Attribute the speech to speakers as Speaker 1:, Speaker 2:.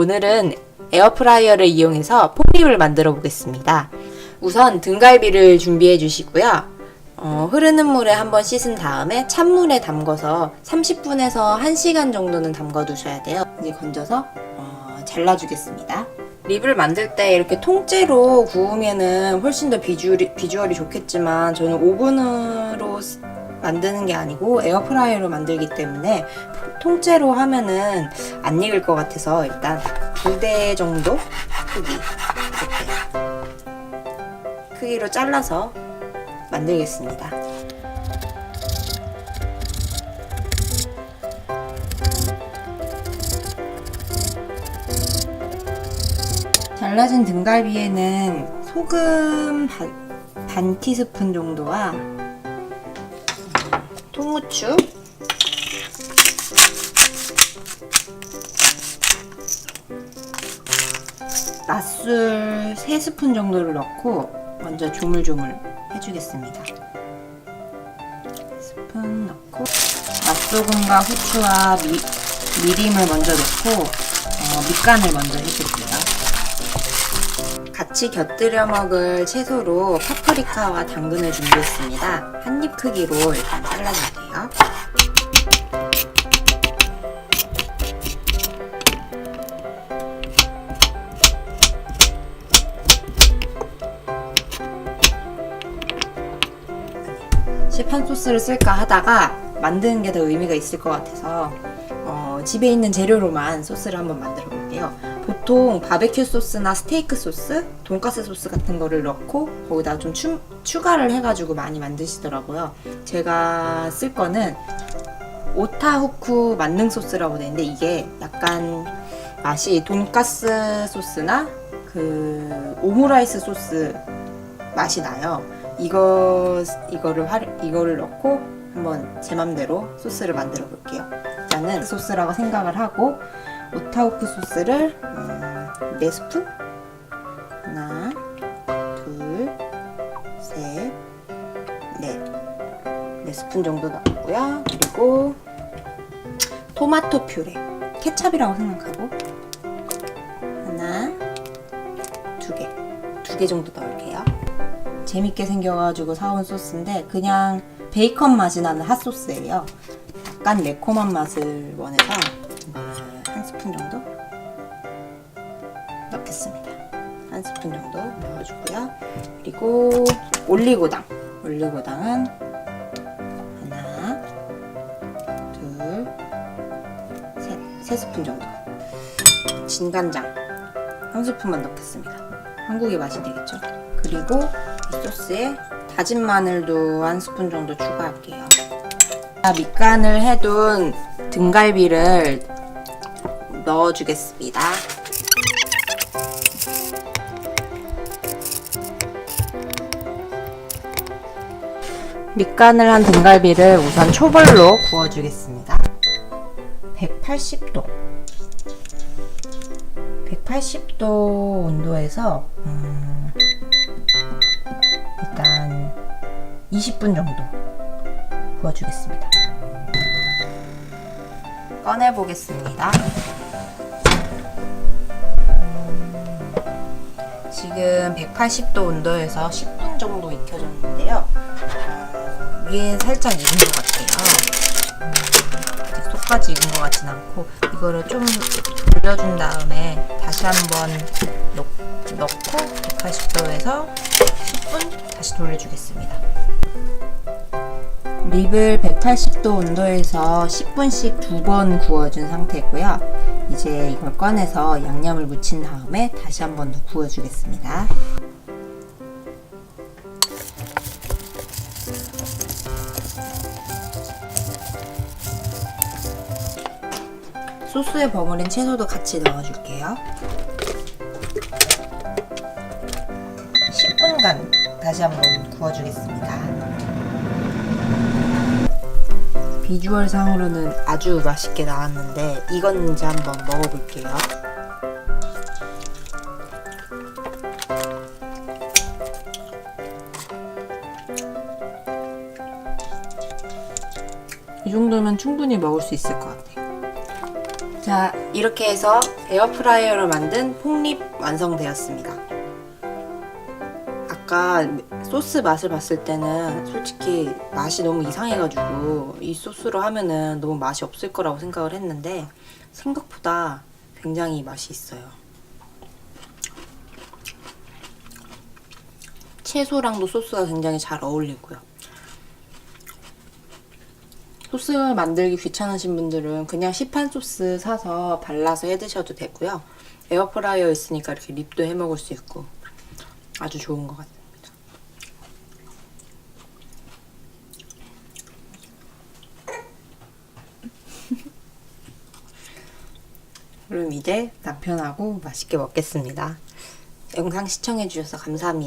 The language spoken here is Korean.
Speaker 1: 오늘은 에어프라이어를 이용해서 퐁립을 만들어 보겠습니다. 우선 등갈비를 준비해 주시고요. 어, 흐르는 물에 한번 씻은 다음에 찬물에 담궈서 30분에서 1시간 정도는 담궈 두셔야 돼요. 이제 건져서 어, 잘라주겠습니다. 립을 만들 때 이렇게 통째로 구우면은 훨씬 더 비주얼이, 비주얼이 좋겠지만 저는 오븐으로 쓰- 만드는 게 아니고 에어프라이어로 만들기 때문에 통째로 하면은 안 익을 것 같아서 일단 두 대 정도 크기 이렇게 크기로 잘라서 만들겠습니다. 잘라진 등갈비에는 소금 반, 반 티스푼 정도와 통후추 맛술 3스푼 정도를 넣고 먼저 조물조물 해주겠습니다. 스푼 넣고 맛소금과 후추와 미, 미림을 먼저 넣고 어, 밑간을 먼저 해줄게요. 같이 곁들여 먹을 채소로 파프리카와 당근을 준비했습니다. 한 입 크기로 일단 잘라줄게요. 시판 소스를 쓸까 하다가 만드는 게 더 의미가 있을 것 같아서 어, 집에 있는 재료로만 소스를 한번 만들어 볼게요. 보통 바베큐 소스나 스테이크 소스, 돈가스 소스 같은 거를 넣고 거기다 좀 추, 추가를 해가지고 많이 만드시더라고요. 제가 쓸 거는 오타후쿠 만능 소스라고 되는데 이게 약간 맛이 돈가스 소스나 그 오므라이스 소스 맛이 나요. 이거 이거를 활 이거를 넣고 한번 제 맘대로 소스를 만들어 볼게요. 일단은 소스라고 생각을 하고 오타오크 소스를 음, 4스푼 하나 둘셋넷 4스푼 정도 넣고요. 그리고 토마토 퓨레 케찹이라고 생각하고 하나 두개두 개 정도 넣을게요. 재밌게 생겨가지고 사온 소스인데 그냥 베이컨 맛이 나는 핫소스예요. 약간 매콤한 맛을 원해서 한 스푼 정도 넣겠습니다. 한 스푼 정도 넣어주고요. 그리고 올리고당. 올리고당은 하나, 둘, 셋, 세 스푼 정도. 진간장 한 스푼만 넣겠습니다. 한국의 맛이 되겠죠? 그리고 이 소스에 다진 마늘도 한 스푼 정도 추가할게요. 자, 밑간을 해둔 등갈비를 넣어주겠습니다. 밑간을 한 등갈비를 우선 초벌로 구워주겠습니다. 180도. 180도 온도에서 음, 20분 정도 구워주겠습니다. 꺼내 보겠습니다. 지금 180도 온도에서 10분 정도 익혀졌는데요. 어, 위에 살짝 익은 것 같아요. 아직 속까지 익은 것 같진 않고 이거를 좀 돌려준 다음에 다시 한번 넣, 넣고 180도에서 10분 다시 돌려주겠습니다. 립을 180도 온도에서 10분씩 두 번 구워준 상태고요. 이제 이걸 꺼내서 양념을 묻힌 다음에 다시 한 번 더 구워주겠습니다. 소스에 버무린 채소도 같이 넣어줄게요. 10분간 다시 한번 구워주겠습니다. 비주얼 상으로는 아주 맛있게 나왔는데 익었는지 한번 먹어볼게요. 이 정도면 충분히 먹을 수 있을 것 같아요. 자, 이렇게 해서 에어프라이어로 만든 폭립 완성되었습니다. 아까 소스 맛을 봤을 때는 솔직히 맛이 너무 이상해가지고 이 소스로 하면은 너무 맛이 없을 거라고 생각을 했는데 생각보다 굉장히 맛이 있어요. 채소랑도 소스가 굉장히 잘 어울리고요. 소스 만들기 귀찮으신 분들은 그냥 시판 소스 사서 발라서 해 드셔도 되고요. 에어프라이어 있으니까 이렇게 립도 해 먹을 수 있고 아주 좋은 것 같습니 그럼 이제 남편하고 맛있게 먹겠습니다. 영상 시청해주셔서 감사합니다.